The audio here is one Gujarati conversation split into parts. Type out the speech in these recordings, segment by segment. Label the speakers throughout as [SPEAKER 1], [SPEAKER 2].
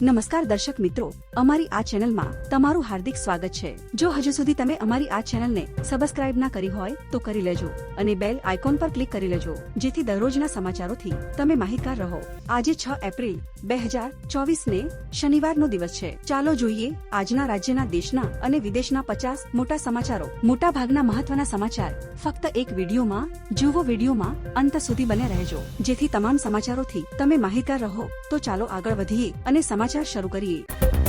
[SPEAKER 1] નમસ્કાર દર્શક મિત્રો, અમારી આ ચેનલમાં તમારું હાર્દિક સ્વાગત છે. જો હજુ સુધી તમે અમારી આ ચેનલને સબસ્ક્રાઇબ ના કરી હોય, તો કરી લેજો અને બેલ આઇકોન પર ક્લિક કરી લેજો, જેથી દરરોજના સમાચારોથી તમે માહિતગાર રહો. આજે છ એપ્રિલ બે હજાર ચોવીસ ને શનિવારનો દિવસ છે. ચાલો જોઈએ આજના રાજ્યના દેશના અને વિદેશના પચાસ મોટા સમાચારો. મોટા ભાગના મહત્વના સમાચાર ફક્ત એક વિડીયોમાં, જુઓ વિડીયોમાં અંત સુધી બને રહેજો. જેથી તમામ સમાચારોથી તમે માહિતગાર રહો. તો ચાલો આગળ વધીએ અને સમાચાર શરૂ કરીએ.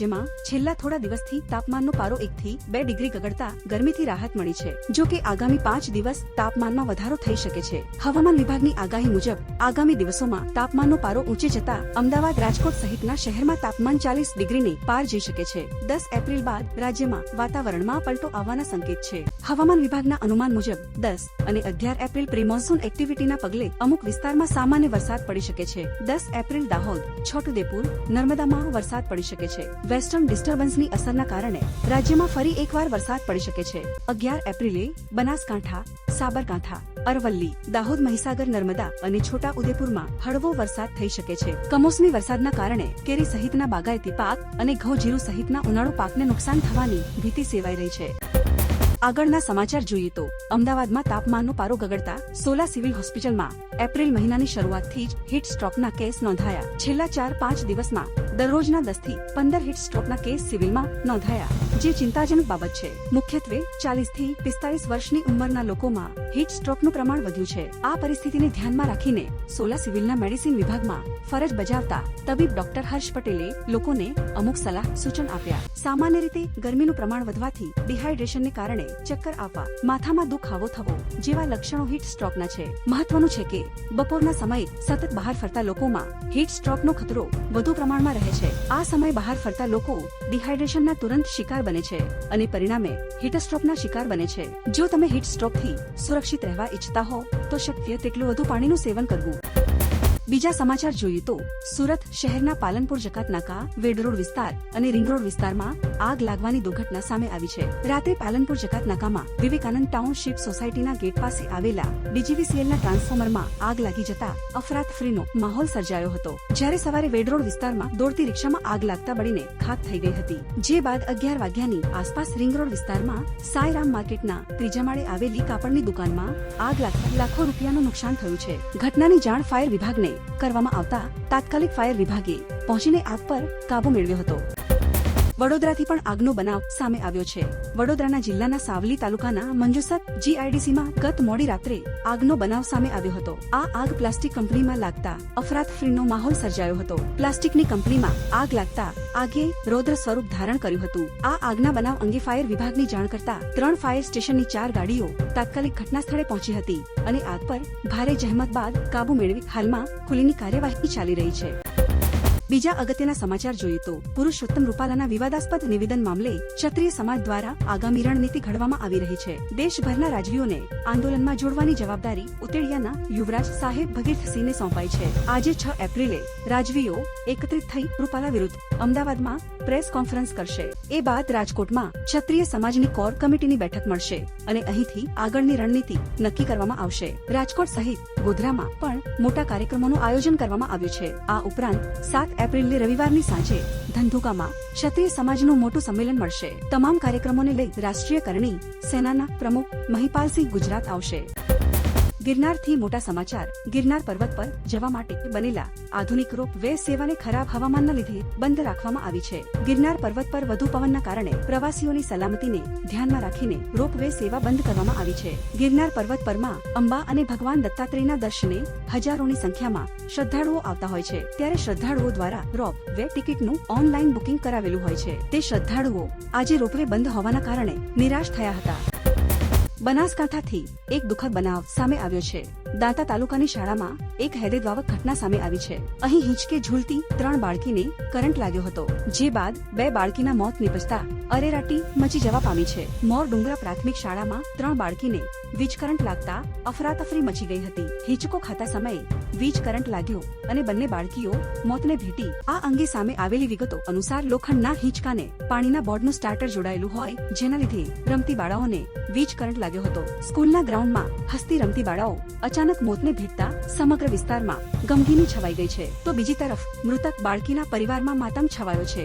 [SPEAKER 1] જેમાં છેલ્લા થોડા દિવસથી તાપમાનનો પારો એકથી બે ડિગ્રી ગગડતા ગરમીથી રાહત મળી છે. જો કે આગામી પાંચ દિવસ તાપમાનમાં વધારો થઈ શકે છે. હવામાન વિભાગની આગાહી મુજબ, આગામી દિવસોમાં તાપમાનનો પારો ઊંચે જતા અમદાવાદ, રાજકોટ સહિતના શહેરમાં તાપમાન ચાલીસ ડિગ્રીને પાર જઈ શકે છે. દસ એપ્રિલ બાદ રાજ્યમાં વાતાવરણમાં પલટો આવવાના સંકેત છે. હવામાન વિભાગના અનુમાન મુજબ, દસ અને અગિયાર એપ્રિલ પ્રિમોન્સૂન એક્ટિવિટીના પગલે અમુક વિસ્તારમાં સામાન્ય વરસાદ પડી શકે છે. દસ એપ્રિલ દાહોદ, છોટુદેપુર, નર્મદામાં વરસાદ પડી શકે છે. વેસ્ટર્ન ડિસ્ટર્બન્સની અસરના કારણે રાજ્યમાં ફરી એકવાર વરસાદ પડી શકે છે. અગિયાર એપ્રિલે, બનાસકાંઠા, સાબરકાંઠા, અરવલ્લી, દાહોદ, મહીસાગર, નર્મદા અને છોટા ઉદેપુરમાં હળવો વરસાદ થઈ શકે છે. કમોસમી વરસાદના કારણે કેરી સહિતના બાગાયતી પાક અને ઘઉં જીરું સહિતના ઉનાળુ પાકને નુકસાન થવાની ભીતિ સેવાઈ રહી છે. આગળના સમાચાર જોઈએ તો અમદાવાદમાં તાપમાનનો પારો ગગડતા સોલા સિવિલ હોસ્પિટલમાં એપ્રિલ મહિનાની શરૂઆતથી જ હીટ સ્ટ્રોકના કેસ નોંધાયા. છેલ્લા ચાર પાંચ દિવસમાં દરરોજના દસથી પંદર હીટ સ્ટ્રોકના કેસ સિવિલમાં નોંધાયા. જે ચિંતાજનક બાબત છે. મુખ્યત્વે ચાલીસથી પિસ્તાલીસ વર્ષની ઉંમરના લોકોમાં હીટ સ્ટ્રોકનું પ્રમાણ વધ્યું છે. આ પરિસ્થિતિને ધ્યાનમાં રાખીને સોલા સિવિલના મેડિસિન વિભાગમાં ફરજ બજાવતા તબીબ ડોક્ટર હર્ષ પટેલે લોકોને અમુક સલાહ સૂચન આપ્યા. સામાન્ય રીતે ગરમીનું પ્રમાણ વધવાથી ડિહાઇડ્રેશનને કારણે ચક્કર આવવા માથામાં દુખાવો થવો જેવા લક્ષણો હીટ સ્ટ્રોકના છે. મહત્વનું છે કે બપોરના સમયે સતત બહાર ફરતા લોકોમાં હીટ સ્ટ્રોકનો ખતરો વધુ પ્રમાણમાં રહે છે. આ સમય બહાર ફરતા લોકો ડિહાઇડ્રેશનના તુરંત શિકાર બને છે અને પરિણામે હીટ સ્ટ્રોકના શિકાર બને છે. જો તમે હીટ સ્ટ્રોકથી સુરક્ષિત રહેવા ઈચ્છતા હો, તો શક્ય તેટલું વધુ પાણીનું સેવન કરવું. બીજા સમાચાર જોઈએ તો સુરત શહેરના પાલનપુર જકાત નાકા વેડ રોડ વિસ્તાર અને રિંગ રોડ વિસ્તારમાં આગ લાગવાની દુર્ઘટના સામે આવી છે. રાત્રે પાલનપુર જકાત નાકામાં વિવેકાનંદ ટાઉનશીપ સોસાયટીના ગેટ પાસે આવેલા ડીજીવીસીએલના ટ્રાન્સફોર્મરમાં આગ લાગી જતા અફરાતફરીનો માહોલ સર્જાયો હતો. જ્યારે સવારે વેડ રોડ વિસ્તારમાં દોડતી રિક્ષામાં આગ લાગતા બળીને ખાક થઈ ગઈ હતી. જે બાદ અગિયાર વાગ્યાની આસપાસ રિંગ રોડ વિસ્તારમાં સાયરામ માર્કેટના ત્રીજા માળે આવેલી કાપડની દુકાનમાં આગ લાગતા લાખો રૂપિયાનું નુકસાન થયું છે. ઘટનાની જાણ ફાયર વિભાગને કરવામાં આવતા તાત્કાલિક ફાયર વિભાગે પહોંચીને આગ પર કાબુ મેળવ્યો હતો. વડોદરાથી પણ આગનો બનાવ સામે આવ્યો છે. વડોદરાના જિલ્લાના સાવલી તાલુકાના મંજુસર જીઆઈડીસીમાં ગત મોડી રાત્રે આગનો બનાવ સામે આવ્યો હતો. આ આગ પ્લાસ્ટિક કંપનીમાં લાગતા અફરાતફરીનો માહોલ સર્જાયો હતો. પ્લાસ્ટિકની કંપનીમાં આગ લાગતા આગે રૌદ્ર સ્વરૂપ ધારણ કર્યું હતું. આ આગના બનાવ અંગે ફાયર વિભાગની જાણ કરતા ત્રણ ફાયર સ્ટેશનની ચાર ગાડીઓ તાત્કાલિક ઘટના સ્થળે પહોંચી હતી અને આગ પર ભારે જહેમત બાદ કાબુ મેળવી હાલમાં ખુલીની કાર્યવાહી ચાલી રહી છે. બીજા અગત્યના સમાચાર જોઈએ તો પુરુષોત્તમ રૂપાલાના વિવાદાસ્પદ નિવેદન મામલે ક્ષત્રિય સમાજ દ્વારા આગામી રણનીતિ ઘડવામાં આવી રહી છે. દેશભરના રાજવીઓને આંદોલનમાં જોડવાની જવાબદારી ઉતેડિયાના યુવરાજ સાહેબ ભગીરથસિંહને સોંપાઈ છે. આજે છ એપ્રિલે રાજવીઓ એકત્રિત થઈ રૂપાલા વિરુદ્ધ અમદાવાદમાં પ્રેસ કોન્ફરન્સ કરશે. એ બાદ રાજકોટમાં ક્ષત્રિય સમાજની કોર કમિટીની બેઠક મળશે અને અહીંથી આગળની રણનીતિ નક્કી કરવામાં આવશે. રાજકોટ સહિત ગોધરામાં પણ મોટા કાર્યક્રમોનું આયોજન કરવામાં આવ્યું છે. આ ઉપરાંત સાત એપ્રિલની રવિવારની સાંજે ધંધુકામાં ક્ષત્રિય સમાજનું મોટું સંમેલન મળશે. તમામ કાર્યક્રમોને લઈ રાષ્ટ્રીય કરણી સેનાના પ્રમુખ મહિપાલસિંહ ગુજરાત આવશે. ગિરનારથી મોટા સમાચાર. ગિરનાર પર્વત પર જવા માટે બનેલા આધુનિક રોપ વે સેવાને ખરાબ હવામાનના લીધે બંધ રાખવામાં આવી છે. ગિરનાર પર્વત પર વધુ પવનના કારણે પ્રવાસીઓની સલામતીને ધ્યાનમાં રાખીને રોપ વે સેવા બંધ કરવામાં આવી છે. ગિરનાર પર્વત પરમાં અંબા અને ભગવાન દત્તાત્રેયના દર્શને હજારોની સંખ્યામાં શ્રદ્ધાળુઓ આવતા હોય છે. ત્યારે શ્રદ્ધાળુઓ દ્વારા રોપ વે ટિકિટનું ઓનલાઈન બુકિંગ કરાવેલું હોય છે. તે શ્રદ્ધાળુઓ આજે રોપવે બંધ હોવાના કારણે નિરાશ થયા હતા. બનાસકાંઠાથી એક દુઃખદ બનાવ સામે આવ્યો છે. દાંતા તાલુકાની શાળામાં એક હૈદેદ્વાવક ઘટના સામે આવી છે. અહીં હિંચકે ઝૂલતી ત્રણ બાળકીને કરંટ લાગ્યો હતો, જે બાદ બે બાળકીના મોત નિપજતા અરેરાટી મચી જવા પામી છે. મોર ડુંગરા પ્રાથમિક શાળામાં ત્રણ બાળકીને વીજ કરંટ લાગતા અફરાતફરી મચી ગઈ હતી. હિંચકો ખાતા સમયે વીજ કરંટ લાગ્યો અને બંને બાળકીઓ મોતને ભેટી આ અંગે સામે આવેલી વિગતો અનુસાર લોખંડના હિંચકાને પાણીના બોર્ડનું સ્ટાર્ટર જોડાયેલું હોય, જેના લીધે રમતી બાળાઓને વીજ કરંટ લાગ્યો હતો. સ્કૂલના ગ્રાઉન્ડમાં હસતી રમતી બાળાઓ અચાનક મોતને ભેટતા સમગ્ર વિસ્તારમાં ગમગીની છવાઈ ગઈ છે. તો બીજી તરફ મૃતક બાળકીના પરિવારમાં માતમ છવાયો છે.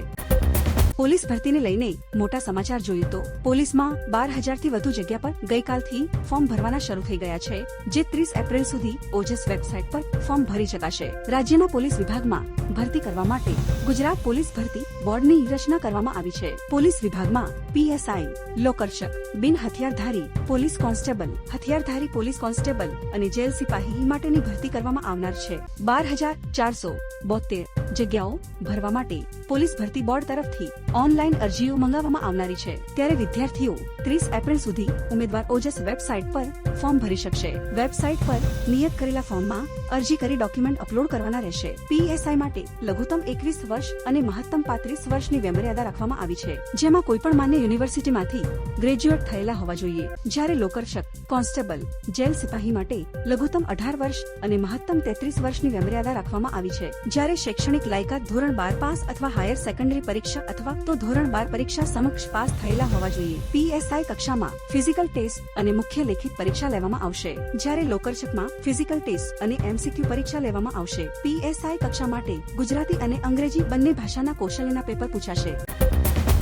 [SPEAKER 1] પોલીસ ભરતીને લઈને મોટા સમાચાર જોઈએ તો પોલીસમાં બાર હજારથી વધુ જગ્યા પર ગઈકાલથી ફોર્મ ભરવાના શરૂ થઈ ગયા છે, જે ત્રીસ એપ્રિલ સુધી ઓજસ વેબસાઇટ પર ફોર્મ ભરી શકાશે. રાજ્યના પોલીસ વિભાગમાં ભરતી કરવા માટે ગુજરાત પોલીસ ભરતી બોર્ડની રચના કરવામાં આવી છે. પોલીસ વિભાગમાં પીએસઆઈ લોકરક્ષક બિન હથિયારધારી પોલીસ કોન્સ્ટેબલ, હથિયારધારી પોલીસ કોન્સ્ટેબલ અને જેલ સિપાહી માટેની ભરતી કરવામાં આવનાર છે. બાર હજાર ચારસો બોતેર જગ્યાઓ ભરવા માટે પોલીસ ભરતી બોર્ડ તરફથી ઓનલાઈન અરજીઓ મંગાવવામાં આવનારી છે. ત્યારે વિદ્યાર્થીઓ ત્રીસ એપ્રિલ સુધી ઉમેદવાર ઓજસ વેબસાઇટ પર ફોર્મ ભરી શકશે. વેબસાઇટ પર નિયત કરેલા ફોર્મમાં અરજી કરી ડોક્યુમેન્ટ અપલોડ કરવાના રહેશે. પીએસઆઈ માટે લઘુત્તમ એકવીસ વર્ષ અને મહત્તમ પાંત્રીસ વર્ષની વ્યમર્યાદા રાખવામાં આવી છે. જેમાં કોઈપણ માન્ય યુનિવર્સિટીમાંથી ગ્રેજ્યુએટ થયેલા હોવા જોઈએ. જ્યારે લોકરક્ષક કોન્સ્ટેબલ, જેલ સિપાહી માટે લઘુત્તમ અઢાર વર્ષ અને મહત્તમ તેત્રીસ વર્ષની વ્યમર્યાદા રાખવામાં આવી છે. જ્યારે શૈક્ષણિક લાયકાત ધોરણ બાર પાસ અથવા હાયર સેકન્ડરી પરીક્ષા અથવા તો ધોરણ બાર પરીક્ષા સમક્ષ પાસ થયેલા હોવા જોઈએ. પીએસઆઈ કક્ષામાં ફિઝિકલ ટેસ્ટ અને મુખ્ય લેખિત પરીક્ષા લેવામાં આવશે. જ્યારે લોકરક્ષકમાં ફિઝિકલ ટેસ્ટ અને એમસીક્યુ પરીક્ષા લેવામાં આવશે. પીએસઆઈ કક્ષા માટે ગુજરાતી અને અંગ્રેજી બંને ભાષાના કૌશલ્યના પેપર પૂછાશે.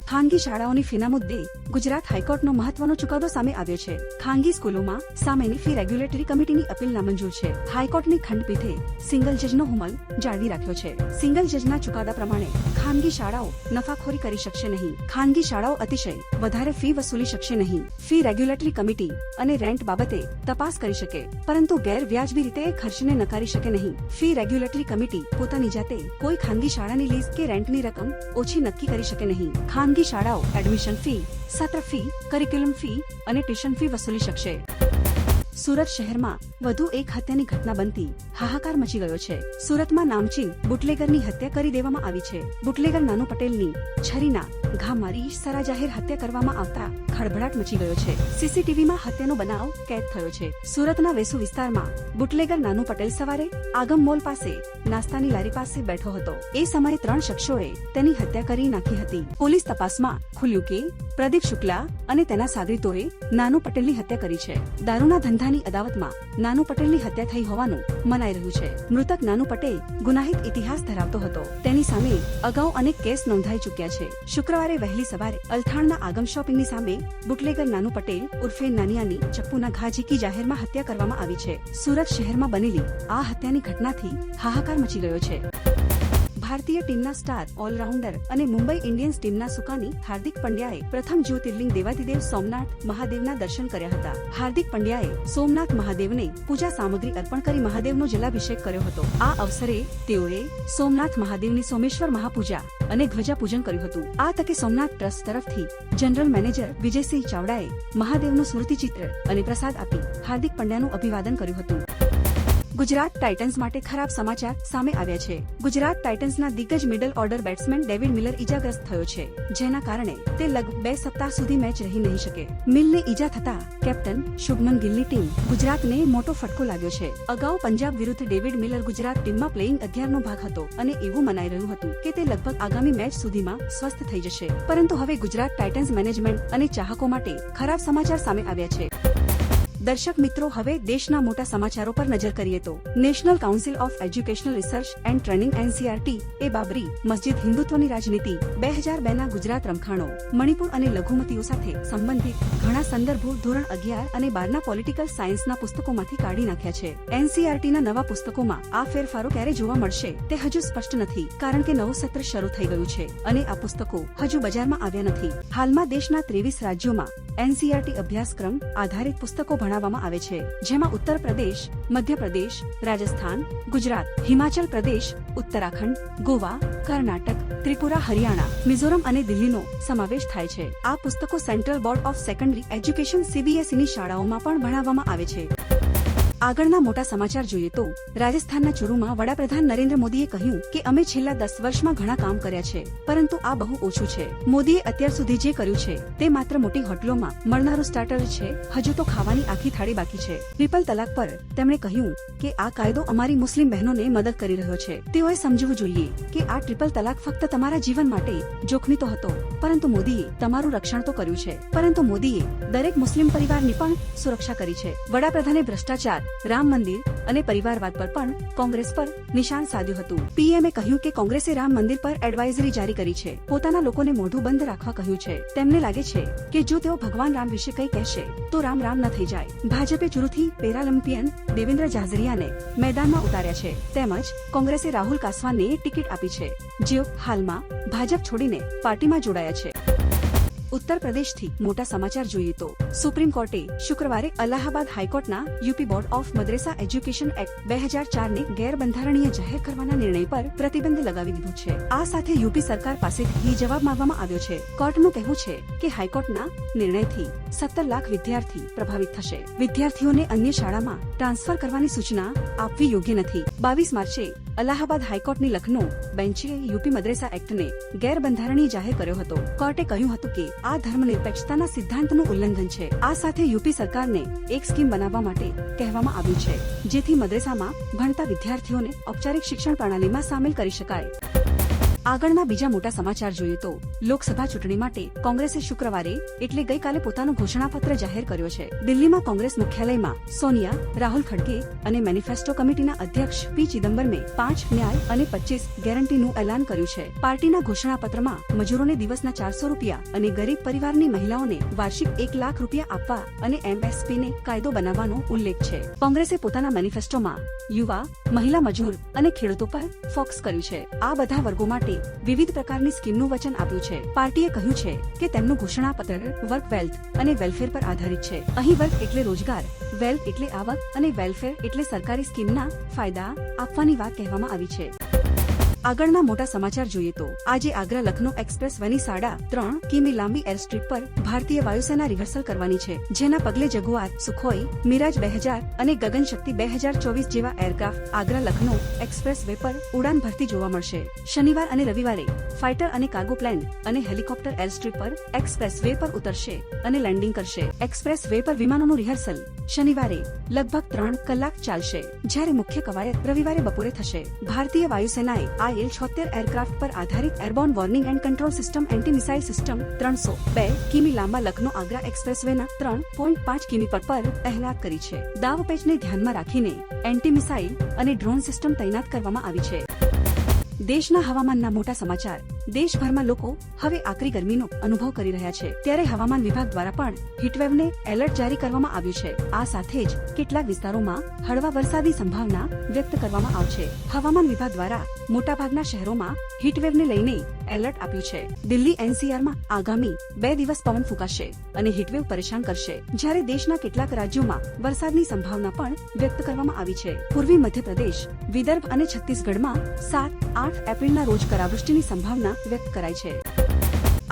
[SPEAKER 1] ખાનગી શાળાઓની ફીના મુદ્દે ગુજરાત હાઈકોર્ટનો મહત્વનો ચુકાદો સામે આવ્યો છે. ખાનગી સ્કૂલોમાં સામેની ફી રેગ્યુલેટરી કમિટીની અપીલ નામંજૂર છે. હાઈકોર્ટની ખંડપીઠે સિંગલ જજનો હુમલ જાળવી રાખ્યો છે. સિંગલ જજના ચુકાદા પ્રમાણે ખાનગી શાળાઓ નફાખોરી કરી શકશે નહીં. ખાનગી શાળાઓ અતિશય વધારે ફી વસૂલી શકશે નહીં. ફી રેગ્યુલેટરી કમિટી અને રેન્ટ બાબતે તપાસ કરી શકે, પરંતુ ગેરવ્યાજબી રીતે ખર્ચને નકારી શકે નહીં. ફી રેગ્યુલેટરી કમિટી પોતાની જાતે કોઈ ખાનગી શાળાની લીઝ કે રેન્ટની રકમ ઓછી નક્કી કરી શકે નહીં. ખાનગી શાળાઓ એડમિશન ફી સત્ર ફી કરિક્યુલમ ફી અને ટ્યુશન ફી વસૂલી શકશે. સુરત શહેરમાં વધુ એક હત્યાની ઘટના બનતી હાહાકાર મચી ગયો છે. સુરતમાં નામચીન બુટલેગરની હત્યા કરી દેવામાં આવી છે. બુટલેગર નાનુ પટેલની છરીના ઘા મારી સરા જાહેર હત્યા કરવામાં આવતા ખળભળાટ મચી ગયો છે. સીસીટીવીમાં હત્યાનો બનાવ કેદ થયો છે. સુરતના વેસુ વિસ્તારમાં બુટલેગર નાનુ પટેલ સવારે આગમ મોલ પાસે નાસ્તાની લારી પાસે બેઠો હતો. એ સમયે ત્રણ શખ્સોએ તેની હત્યા કરી નાખી હતી. પોલીસ તપાસમાં ખુલ્યું કે પ્રદીપ શુક્લા અને તેના સાગરીતોએ નાનુ પટેલની હત્યા કરી છે. દારૂના ધંધાની અદાવતમાં નાનુ પટેલની હત્યા થઈ હોવાનું મનાઈ રહ્યું છે. મૃતક નાનુ પટેલ ગુનાહિત ઇતિહાસ ધરાવતો હતો. તેની સામે અગાઉ અનેક કેસ નોંધાઈ ચૂક્યા છે. શુક્રવારે વહેલી સવારે અલથાણના આગમ શોપિંગની સામે બુટલેગર નાનુ પટેલ ઉર્ફે નાનિયાની ચપ્પુના ઘા ઝીકી જાહેરમાં હત્યા કરવામાં આવી છે. સુરત શહેરમાં બનેલી આ હત્યાની ઘટનાથી હાહાકાર મચી ગયો છે. ભારતીય ટીમના સ્ટાર, ઓલરાઉન્ડર અને મુંબઈ ઇન્ડિયન્સ ટીમના સુકાની હાર્દિક પંડ્યાએ પ્રથમ જ્યોતિર્લિંગ દેવાદિદેવ સોમનાથ મહાદેવના દર્શન કર્યા હતા. હાર્દિક પંડ્યાએ સોમનાથ મહાદેવને પૂજા સામગ્રી અર્પણ કરી મહાદેવનો જલાભિષેક કર્યો હતો. આ અવસરે તેઓએ સોમનાથ મહાદેવની સોમેશ્વર મહાપૂજા અને ધ્વજા પૂજન કર્યું હતું. આ તકે સોમનાથ ટ્રસ્ટ તરફથી જનરલ મેનેજર વિજયસિંહ ચાવડાએ મહાદેવનું સ્મૃતિચિત્ર અને પ્રસાદ આપી હાર્દિક પંડ્યાનું અભિવાદન કર્યું હતું. ગુજરાત ટાઇટન્સ માટે ખરાબ સમાચાર સામે આવ્યા છે. ગુજરાત ટાઇટન્સના દિગ્ગજ middle order batsman David Miller ઈજાગ્રસ્ત થયો છે. જેના કારણે તે લગભગ બે સપ્તાહ સુધી મેચ રહી નહીં શકે. મિલને ઈજા થતા કેપ્ટન શુભમન ગિલની ટીમ ગુજરાતને મોટો ફટકો લાગ્યો છે. અગાઉ પંજાબ વિરુદ્ધ ડેવિડ મિલર ગુજરાત ટીમમાં પ્લેઇંગ અગિયારનો ભાગ હતો અને એવું મનાઈ રહ્યું હતું કે તે લગભગ આગામી મેચ સુધીમાં સ્વસ્થ થઈ જશે. પરંતુ હવે ગુજરાત ટાઇટન્સ મેનેજમેન્ટ અને ચાહકો માટે ખરાબ સમાચાર સામે આવ્યા છે. દર્શક મિત્રો, હવે દેશના મોટા સમાચારો પર નજર કરીએ તો National Council of Educational Research and Training NCERT એ બાબરી મસ્જિદ હિન્દુત્વની રાજનીતિ બે હજાર બે ના ગુજરાત રમખાણો, મણિપુર અને લઘુમતીઓ સાથે સંબંધિત ઘણા સંદર્ભો ધોરણ અગિયાર અને બારના પોલિટિકલ સાયન્સના પુસ્તકોમાંથી કાઢી નાખ્યા છે. એનસીઆરટીના નવા પુસ્તકોમાં આ ફેરફારો ક્યારે જોવા મળશે તે હજુ સ્પષ્ટ નથી, કારણ કે નવું સત્ર શરૂ થઈ ગયું છે અને આ પુસ્તકો હજુ બજારમાં આવ્યા નથી. હાલમાં દેશના ત્રેવીસ રાજ્યોમાં એનસીઆરટી અભ્યાસક્રમ આધારિત પુસ્તકો ભણાવવામાં આવે છે, જેમાં ઉત્તર પ્રદેશ મધ્યપ્રદેશ રાજસ્થાન, ગુજરાત, હિમાચલ પ્રદેશ, ઉત્તરાખંડ, ગોવા, કર્ણાટક, ત્રિપુરા, હરિયાણા, મિઝોરમ અને દિલ્હીનો સમાવેશ થાય છે. આ પુસ્તકો central board of secondary education સીબીએસઈની શાળાઓમાં પણ ભણાવવામાં આવે છે. આગળના મોટા સમાચાર જોઈએ તો રાજસ્થાનના ચુરુમાં વડાપ્રધાન નરેન્દ્ર મોદીએ કહ્યું કે અમે છેલ્લા દસ વર્ષમાં ઘણા કામ કર્યા છે, પરંતુ આ બહુ ઓછું છે. મોદીએ અત્યાર સુધી જે કર્યું છે, તે માત્ર મોટી હોટલોમાં મળનારું સ્ટાર્ટર છે, હજુ તો ખાવાની આખી થાળી બાકી છે. ટ્રિપલ તલાક પર તેમણે કહ્યું કે આ કાયદો અમારી મુસ્લિમ બહેનોને મદદ કરી રહ્યો છે. તેઓએ સમજવું જોઈએ કે આ ટ્રિપલ તલાક ફક્ત તમારા જીવન માટે જોખમી તો હતો પરંતુ મોદીએ તમારું રક્ષણ તો કર્યું છે. પરંતુ મોદીએ દરેક મુસ્લિમ પરિવારની પણ સુરક્ષા કરી છે. વડાપ્રધાને ભ્રષ્ટાચાર, રામ મંદિર અને પરિવારવાદ પર પણ કોંગ્રેસ પર નિશાન સાધ્યું હતું. પીએમએ કહ્યું કે કોંગ્રેસે રામ મંદિર પર એડવાઇઝરી જારી કરી છે. પોતાના લોકોને મોઢું બંધ રાખવા કહ્યું છે. તેમને લાગે છે કે જો તેઓ ભગવાન રામ વિશે કંઈ કહેશે, તો રામ રામ ન થઈ જાય. ભાજપે ચુરુથી પેરાલિમ્પિયન દેવેન્દ્ર ઝાઝરિયાને મેદાનમાં ઉતાર્યા છે. તેમજ કોંગ્રેસે રાહુલ કાસવાને ટિકિટ આપી છે. જેઓ હાલમાં ભાજપ છોડીને પાર્ટીમાં જોડાયા છે. ઉત્તર પ્રદેશથી મોટા સમાચાર જોઈએ તો સુપ્રીમ કોર્ટે શુક્રવારે અલ્હાબાદ હાઈકોર્ટના UP board of Madrasa education act બે હજાર ચારને ગેરબંધારણીય જાહેર કરવાના નિર્ણય પર પ્રતિબંધ લગાવી દીધું છે. આ સાથે યુપી સરકાર પાસેથી જવાબ માંગવામાં આવ્યો છે. કોર્ટનું કહેવું છે કે હાઈકોર્ટના નિર્ણયથી સત્તર લાખ વિદ્યાર્થી પ્રભાવિત થશે. વિદ્યાર્થીઓને અન્ય શાળામાં ટ્રાન્સફર કરવાની સૂચના આપવી યોગ્ય નથી. બાવીસ માર્ચે અલ્હાબાદ હાઈકોર્ટની લખનૌ બેન્ચે યુપી મદ્રેસા એક્ટને ગેરબંધારણીય જાહેર કર્યો હતો. કોર્ટે કહ્યું હતું કે આ ધર્મનિરપેક્ષતાના સિદ્ધાંતનું ઉલ્લંઘન છે. આ સાથે યુપી સરકારને એક સ્કીમ બનાવવા માટે કહેવામાં આવ્યું છે, જેથી મદ્રેસામાં ભણતા વિદ્યાર્થીઓને ઔપચારિક શિક્ષણ પ્રણાલીમાં સામેલ કરી શકાય. આગળના બીજા મોટા સમાચાર જોઈએ તો લોકસભા ચૂંટણી માટે કોંગ્રેસે શુક્રવારે એટલે ગઈકાલે પોતાનું ઘોષણાપત્ર જાહેર કર્યો છે. દિલ્હીમાં કોંગ્રેસ મુખ્યાલયમાં સોનિયા, રાહુલ ખડગે અને મેનિફેસ્ટો કમિટીના અધ્યક્ષ પી ચિદમ્બરમે પાંચ ન્યાય અને પચીસ ગેરંટીનું એલાન કર્યું છે. પાર્ટીના ઘોષણાપત્રમાં મજૂરોને દિવસના ચારસો રૂપિયા અને ગરીબ પરિવારની મહિલાઓને વાર્ષિક એક લાખ રૂપિયા આપવા અને એમએસપીને કાયદો બનાવવાનો ઉલ્લેખ છે. કોંગ્રેસે પોતાના મેનિફેસ્ટોમાં યુવા, મહિલા મજૂર અને ખેડૂતો પર ફોકસ કર્યું છે. આ બધા વર્ગો માટે વિવિધ પ્રકારની સ્કીમનું વચન આપ્યું છે. પાર્ટીએ કહ્યું છે કે તેમનું ઘોષણાપત્ર વર્ક વેલ્થ અને વેલફેર પર આધારિત છે. અહીં વર્ક એટલે રોજગાર, વેલ્થ એટલે આવક અને વેલફેર એટલે સરકારી સ્કીમના ફાયદા આપવાની વાત કહેવામાં આવી છે. આગળના મોટા સમાચાર જોઈએ તો આજે આગ્રા લખનૌ એક્સપ્રેસ વેની સાડા ત્રણ કિમી લાંબી એરસ્ટ્રીપ પર ભારતીય વાયુસેના રિહર્સલ કરવાની છે, જેના પગલે જગુઆર, સુખોઈ, મિરાજ બે હજાર અને ગગનશક્તિ બે હજાર ચોવીસ જેવા aircraft Agra Lucknow express way પર ઉડાન ભરતી જોવા મળશે. શનિવાર અને રવિવારે ફાઇટર અને કાર્ગો પ્લેન અને હેલિકોપ્ટર એરસ્ટ્રીપ પર એક્સપ્રેસ વે પર ઉતરશે અને લેન્ડિંગ કરશે. એક્સપ્રેસ વે પર વિમાનોનું રિહર્સલ શનિવારે લગભગ ત્રણ કલાક ચાલશે, જ્યારે મુખ્ય કવાયત રવિવારે બપોરે થશે. ભારતીય વાયુસેનાએ આ એલ છોતેર એરક્રાફ્ટ પર આધારિત airborne warning and control system anti missile system, ત્રણસો બે કિમી લાંબા લખનૌ આગ્રા એક્સપ્રેસવેના ત્રણ પોઈન્ટ પાંચ કિમી પર પર તહેનાત કરી છે. દાવ પેચને ધ્યાનમાં રાખીને એન્ટી મિસાઇલ અને ડ્રોન સિસ્ટમ તૈનાત કરવામાં આવી છે. દેશના હવામાનના મોટા સમાચાર. દેશભરમાં લોકો હવે આકરી ગરમીનો અનુભવ કરી રહ્યા છે. ત્યારે હવામાન વિભાગ દ્વારા પણ હીટવેવને એલર્ટ જારી કરવામાં આવ્યું છે. આ સાથે જ કેટલાક વિસ્તારોમાં હળવા વરસાદની સંભાવના વ્યક્ત કરવામાં આવશે. હવામાન વિભાગ દ્વારા મોટાભાગના શહેરોમાં હીટવેવને લઈને એલર્ટ આપ્યું છે. દિલ્હી એનસીઆરમાં આગામી બે દિવસ પવન ફૂંકાશે અને હીટવેવ પરેશાન કરશે. જ્યારે દેશના કેટલાક રાજ્યોમાં વરસાદની સંભાવના પણ વ્યક્ત કરવામાં આવી છે. પૂર્વી મધ્યપ્રદેશ, વિદર્ભ અને છત્તીસગઢમાં સાત આઠ એપ્રિલના રોજ કરાવૃષ્ટિની સંભાવના વ્યક્ત કરાઈ છે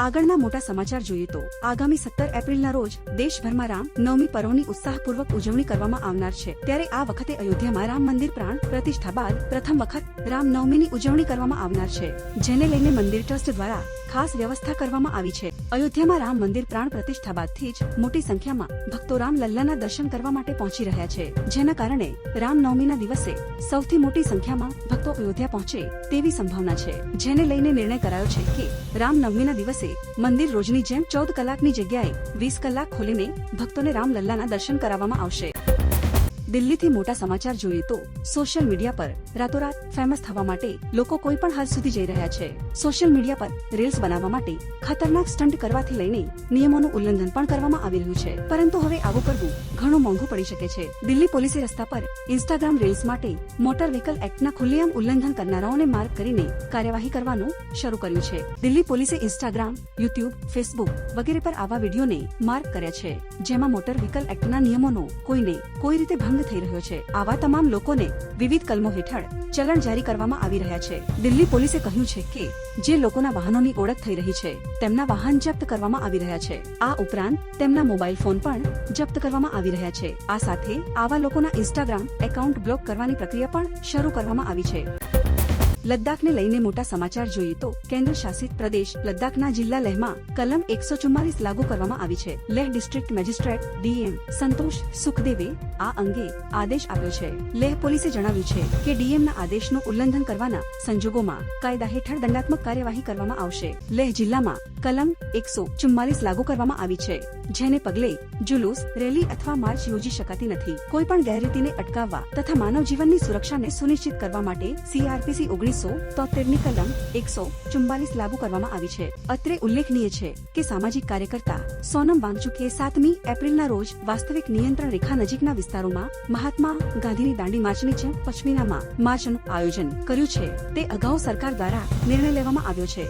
[SPEAKER 1] આગળના મોટા સમાચાર જોઈએ તો આગામી સત્તર એપ્રિલના રોજ દેશભરમાં રામ નવમી પર્વની ઉત્સાહપૂર્વક ઉજવણી કરવામાં આવનાર છે. ત્યારે આ વખતે અયોધ્યામાં રામ મંદિર પ્રાણ પ્રતિષ્ઠા બાદ પ્રથમ વખત રામ નવમીની ઉજવણી કરવામાં આવનાર છે, જેને લઈને મંદિર ટ્રસ્ટ દ્વારા ખાસ વ્યવસ્થા કરવામાં આવી છે. અયોધ્યામાં રામ મંદિર પ્રાણ પ્રતિષ્ઠા બાદથી જ મોટી સંખ્યામાં ભક્તો રામ લલ્લાના દર્શન કરવા માટે પહોંચી રહ્યા છે. જેના કારણે રામ નવમીના દિવસે સૌથી મોટી સંખ્યામાં ભક્તો અયોધ્યા પહોંચે તેવી સંભાવના છે, જેને લઈને નિર્ણય કરાયો છે કે રામ નવમીના દિવસે મંદિર રોજની જેમ ચૌદ કલાકની જગ્યાએ વીસ કલાક ખોલીને ભક્તોને રામલલ્લાના દર્શન કરાવવામાં આવશે. દિલ્હીથી મોટા સમાચાર જોઈએ તો સોશિયલ મીડિયા પર રાતોરાત ફેમસ થવા માટે લોકો કોઈ પણ હદ સુધી જઈ રહ્યા છે. સોશિયલ મીડિયા પર રીલ્સ બનાવવા માટે ખતરનાક સ્ટન્ટ કરવાથી લઈને નિયમોનું ઉલ્લંઘન પણ કરવામાં આવી રહ્યું છે. પરંતુ હવે આવું કરવું ઘણું મોંઘું પડી શકે છે. દિલ્હી પોલીસે રસ્તા પર ઇન્સ્ટાગ્રામ રીલ્સ માટે મોટર વ્હીકલ એક્ટના ખુલ્લેઆમ ઉલ્લંઘન કરનારાઓને માર્ક કરીને કાર્યવાહી કરવાનું શરૂ કર્યું છે. દિલ્હી પોલીસે ઇન્સ્ટાગ્રામ, યુટ્યુબ, ફેસબુક વગેરે પર આવા વિડીયોને માર્ક કર્યા છે, જેમાં મોટર વ્હીકલ એક્ટના નિયમોનો કોઈને કોઈ રીતે ભંગ થઈ રહ્યો છે. આવા તમામ લોકોને વિવિધ કલમો હેઠળ ચલણ જારી કરવામાં આવી રહ્યા છે. દિલ્હી પોલીસે કહ્યું છે કે, જે લોકોના વાહનોની ઓળખ થઈ રહી છે, તેમના વાહન જપ્ત કરવામાં આવી રહ્યા છે. આ ઉપરાંત, તેમના મોબાઈલ ફોન પણ જપ્ત કરવામાં આવી રહ્યા છે. આ સાથે આવા લોકોના ઇન્સ્ટાગ્રામ એકાઉન્ટ બ્લોક કરવાની પ્રક્રિયા પણ શરૂ કરવામાં આવી છે. લદ્દાખને લઈને મોટા સમાચાર જોઈએ તો કેન્દ્ર શાસિત પ્રદેશ લદ્દાખના જિલ્લા લેહમાં કલમ એકસો ચુમ્માલીસ લાગુ કરવામાં આવી છે. Leh district magistrate DM Santosh સુખદેવે આ અંગે આદેશ આપ્યો છે. લેહ પોલીસે જણાવ્યું છે કે ડીએમના આદેશનું ઉલ્લંઘન કરવાના સંજોગોમાં કાયદા હેઠળ દંડાત્મક કાર્યવાહી કરવામાં આવશે. લેહ જિલ્લામાં કલમ એકસો ચુમ્માલીસ લાગુ કરવામાં આવી છે, જેને પગલે જુલુસ, રેલી અથવા માર્ચ યોજી શકાતી નથી. કોઈ પણ ગેરરીતિને અટકાવવા તથા માનવ જીવનની સુરક્ષાને સુનિશ્ચિત કરવા માટે સીઆરપીસી ઓગણીસો તોતેરની કલમ એકસો ચુમ્બાલીસ લાગુ કરવામાં આવી છે. અત્રે ઉલ્લેખનીય છે કે સામાજિક કાર્યકર્તા સોનમ વાંગચુકે સાતમી એપ્રિલના રોજ વાસ્તવિક નિયંત્રણ રેખા નજીકના વિસ્તારોમાં મહાત્મા ગાંધીની દાંડી માર્ચની જેમ પશ્મિનામાં માર્ચનું આયોજન કર્યું છે. તે અગાઉ સરકાર દ્વારા નિર્ણય લેવામાં આવ્યો છે.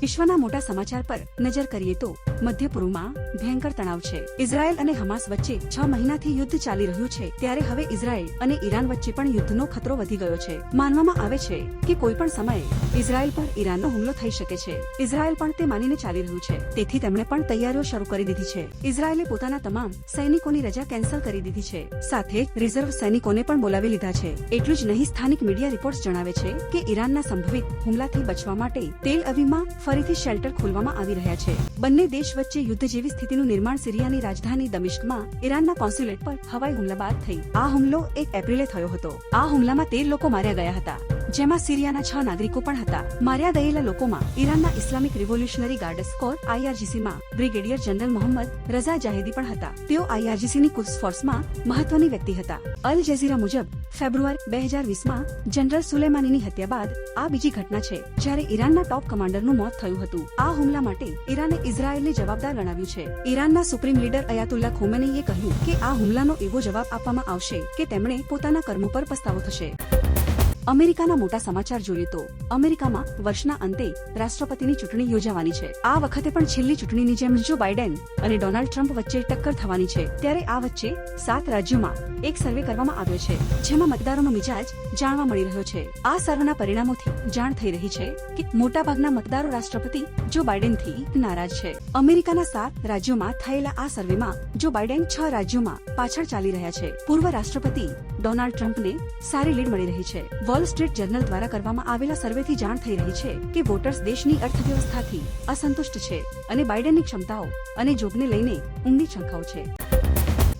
[SPEAKER 1] વિશ્વના મોટા સમાચાર પર નજર કરીએ તો મધ્ય પૂર્વમાં ભયંકર તણાવ છે. ઇઝરાયલ અને હમાસ વચ્ચે છ મહિનાથી યુદ્ધ ચાલી રહ્યું છે. ત્યારે હવે ઇઝરાયલ અને ઈરાન વચ્ચે પણ યુદ્ધનો ખતરો વધી ગયો છે. માનવામાં આવે છે કે કોઈ પણ સમયે ઇઝરાયલ પર ઈરાનનો હુમલો થઈ શકે છે. ઇઝરાયલ પણ તે માનીને ચાલી રહ્યું છે. તેથી તેમણે પણ તૈયારીઓ શરૂ કરી દીધી છે. ઇઝરાયલે પોતાના તમામ સૈનિકોની રજા કેન્સલ કરી દીધી છે. સાથે રિઝર્વ સૈનિકોને પણ બોલાવી લીધા છે. એટલું જ નહીં, સ્થાનિક મીડિયા રિપોર્ટ્સ જણાવે છે કે ઈરાનના સંભવિત હુમલાથી બચવા માટે તેલ અવિમાં ફરીથી શેલ્ટર ખોલવામાં આવી રહ્યા છે. બંને દેશ વચ્ચે યુદ્ધ જેવી સ્થિતિનું નિર્માણ સિરિયાની રાજધાની દમિશ્કમાં ઈરાનના કોન્સ્યુલેટ પર હવાઈ હુમલા બાદ થઈ. આ હુમલો એક એપ્રિલે થયો હતો. આ હુમલામાં તેર લોકો માર્યા ગયા હતા. જેમાં સિરિયાના છ નાગરિકો પણ હતા. માર્યા ગયેલા લોકોમાં ઈરાનના Islamic revolutionary guards corps આઈઆરજીસીમાં brigadier general Mohammad Reza Zahedi પણ હતા. તેઓ આઈઆરજીસીની કુદ્સ ફોર્સમાં મહત્વની વ્યક્તિ હતા. અલ જઝીરા મુજબ, ફેબ્રુઆરી બે હજાર વીસમાં જનરલ સુલેમાનીની હત્યા બાદ આ બીજી ઘટના છે, જ્યારે ઈરાનના ટોપ કમાન્ડરનું મોત થયું હતું. આ હુમલા માટે ઈરાને ઇઝરાયેલને જવાબદાર ગણાવ્યું છે. ઈરાનના સુપ્રીમ લીડર અયાતુલ્લા ખોમેનીએ કહ્યું કે આ હુમલાનો એવો જવાબ આપવામાં આવશે કે તેમણે પોતાના કર્મો પર પસ્તાવો થશે. અમેરિકાના મોટા સમાચાર જોઈએ તો અમેરિકામાં વર્ષના અંતે રાષ્ટ્રપતિની ચૂંટણી યોજાવાની છે. આ વખતે પણ છેલ્લી ચૂંટણીની જેમ જો બાઇડેન અને ડોનાલ્ડ ટ્રમ્પ વચ્ચે ટક્કર થવાની છે, ત્યારે આ વચ્ચે સાત રાજ્યોમાં એક સર્વે કરવામાં આવ્યો છે, જેમાં મતદારોનો મિજાજ જાણવા મળી રહ્યો છે. આ સર્વેના પરિણામોથી જાણ થઈ રહી છે કે મોટાભાગના મતદારો રાષ્ટ્રપતિ જો બાઇડેનથી નારાજ છે. અમેરિકાના સાત રાજ્યોમાં થયેલા આ સર્વેમાં જો બાઇડેન છ રાજ્યોમાં પાછળ ચાલી રહ્યા છે, પૂર્વ રાષ્ટ્રપતિ ડોનાલ્ડ ટ્રમ્પને સારી લીડ મળી રહી છે. વોલ સ્ટ્રીટ જર્નલ દ્વારા કરવામાં આવેલા સર્વેથી જાણ થઈ રહી છે કે વોટર્સ દેશની અર્થવ્યવસ્થાથી અસંતુષ્ટ છે અને બાઇડેનની ક્ષમતાઓ અને જોગને લઈને ઊંડી શંકાઓ છે.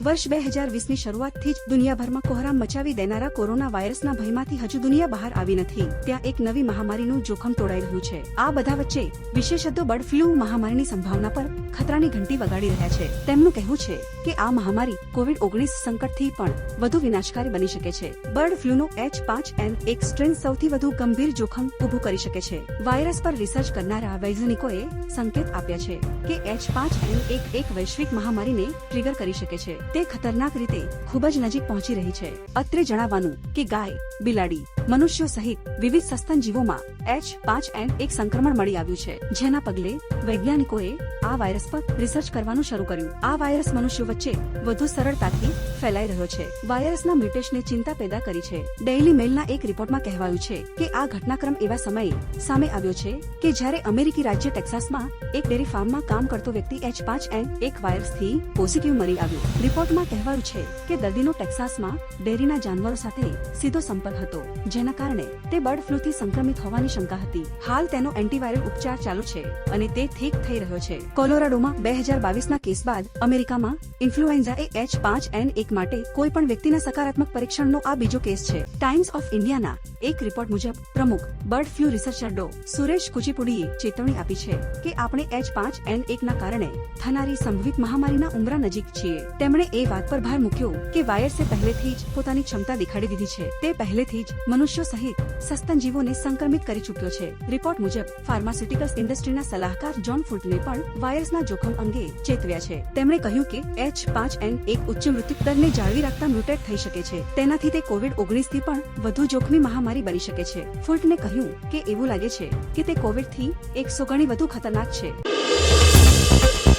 [SPEAKER 1] વર્ષ બે હજાર વીસની શરૂઆતથી જ દુનિયાભરમાં કોહરામ મચાવી દેનારા કોરોના વાયરસના ભયમાંથી હજુ દુનિયા બહાર આવી નથી. ત્યાં એક નવી મહામારીનું જોખમ તોડાઈ રહ્યું છે. આ બધા વચ્ચે વિશેષજ્ઞો બર્ડ ફ્લૂ મહામારીની સંભાવના પર ખતરાની ઘંટી વગાડી રહ્યા છે. તેમનું કહેવું છે કે આ મહામારી કોવિડ ઓગણીસ સંકટથી પણ વધુ વિનાશકારી બની શકે છે. બર્ડ ફ્લૂનો એચ પાંચ એન એક સ્ટ્રેન સૌથી વધુ ગંભીર જોખમ ઊભું કરી શકે છે. વાયરસ પર રિસર્ચ કરનારા વૈજ્ઞાનિકોએ સંકેત આપ્યા છે કે એચ પાંચ એન એક એક વૈશ્વિક મહામારીને ટ્રિગર કરી શકે છે. તે ખતરનાક રીતે ખૂબ જ નજીક પહોંચી રહી છે. અત્રે જણાવવાનું કે ગાય, બિલાડી, મનુષ્યો સહિત વિવિધ સસ્તન જીવોમાં એચ પાંચ એન એક સંક્રમણ મળી આવ્યું છે. જેના પગલે વૈજ્ઞાનિકોએ આ વાયરસ પર રિસર્ચ કરવાનું શરૂ કર્યું. આ વાયરસ મનુષ્યો વચ્ચે વધુ સરળતાથી ફેલાઈ રહ્યો છે. વાયરસના મ્યુટેશને ચિંતા પેદા કરી છે. ડેઇલી મેલના એક રિપોર્ટમાં કહેવાયું છે કે આ ઘટનાક્રમ એવા સમયે સામે આવ્યો છે કે જ્યારે અમેરિકી રાજ્ય ટેક્સાસમાં એક ડેરી ફાર્મમાં કામ કરતો વ્યક્તિ એચ પાંચ એન એક વાયરસથી પોઝિટિવ મળી આવ્યો. રિપોર્ટમાં કહેવાયું છે કે દર્દીનો ટેક્સાસમાં ડેરીના જાનવરો સાથે સીધો સંપર્ક હતો, જેના કારણે તે બર્ડ ફ્લૂથી સંક્રમિત હોવાની શંકા હતી. હાલ તેનો એન્ટીવાયરલ ઉપચાર ચાલુ છે અને તે ઠીક થઈ રહ્યો છે. કોલોરાડોમાં બે હજાર બાવીસના કેસ બાદ અમેરિકામાં ઇન્ફ્લુએન્ઝા એ એચ પાંચ એન એક માટે કોઈ પણ વ્યક્તિના સકારાત્મક પરીક્ષણનો આ બીજો કેસ છે. ટાઈમ્સ ઓફ ઇન્ડિયાના એક રિપોર્ટ મુજબ પ્રમુખ બર્ડ ફ્લુ રિસર્ચર ડો. સુરેશ કુચીપુડીએ ચેતવણી આપી છે કે આપણે એચ પાંચ એન એક ના કારણે થનારી સંભવિત મહામારીના ઉમરા નજીક છીએ. તેમણે એ વાત પર ભાર મૂક્યો કે વાયરસે પહેલેથી જ પોતાની ક્ષમતા દેખાડી દીધી છે. તે પહેલેથી જ મનુષ્યો સહિત સસ્તન જીવોને સંક્રમિત કરી ચૂક્યો છે. રિપોર્ટ મુજબ ફાર્માસ્યુટિકલ્સ ઇન્ડસ્ટ્રીના સલાહકાર જોન ફૂટને પણ વાયરસના જોખમ અંગે ચેતવ્યા છે. તેમણે કહ્યું કે એચ પાંચ એન એક ઉચ્ચ મૃત્યુ દરને જાળવી રાખતા મ્યુટેટ થઈ શકે છે. તેનાથી તે કોવિડ ઓગણીસથી પણ વધુ જોખમી મહામારી બની શકે છે. ફૂલ્ટને કહ્યું કે એવું લાગે છે કે તે કોવિડથી એકસો ગણી વધુ ખતરનાક છે.